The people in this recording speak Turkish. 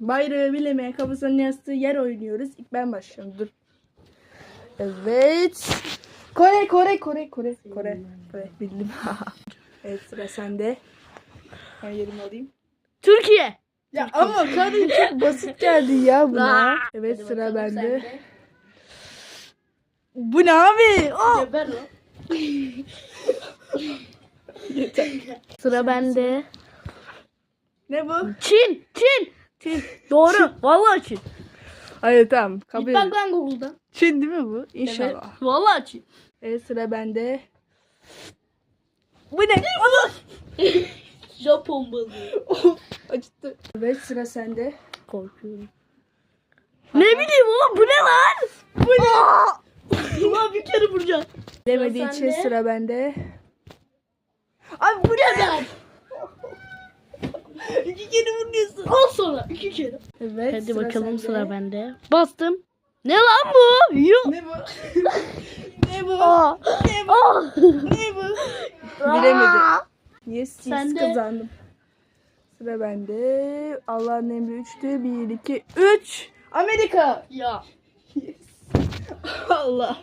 Bayrağı bilemeye kafasının yastığı yer oynuyoruz. İlk ben başlıyorum. Dur. Evet. Kore, Kore, Kore, Kore, Kore. Kore bildim. evet sıra sende. Ben yerimi alayım. Türkiye. Ya ama kadın çok basit geldi ya buna. Evet Hadi sıra bende. sende. Bu ne abi? Aa! Geber lan. Yeter. Sıra bende. Ne bu? Çin. Çin. Çin. Doğru. Vallahi Çin. Hayır tamam. Kabul Git bak edin. lan Google'dan. Çin değil mi bu? Evet. İnşallah. Vallahi Çin. Evet sıra bende. Bu ne? Allah! Japon balığı. Of, acıttı. Evet sıra sende. Korkuyorum. Ne bileyim oğlum bu ne lan? Bu ne? Ulan bir kere vuracağım. Demediği için sende. sıra bende. Abi bu ne lan? Vuruyorsun. Al sonra iki kere. Evet Hadi sıra bakalım sende. sıra bende. Bastım. Ne lan bu? Yok. Ne bu? ne bu? Aa. Ne bu? Aa. Ne bu? Bilemedim. Yes, yes Sende. kazandım. Sıra bende. Allah'ın emri 3'tü. 1, 2, 3. Amerika. Ya. Yes. Allah.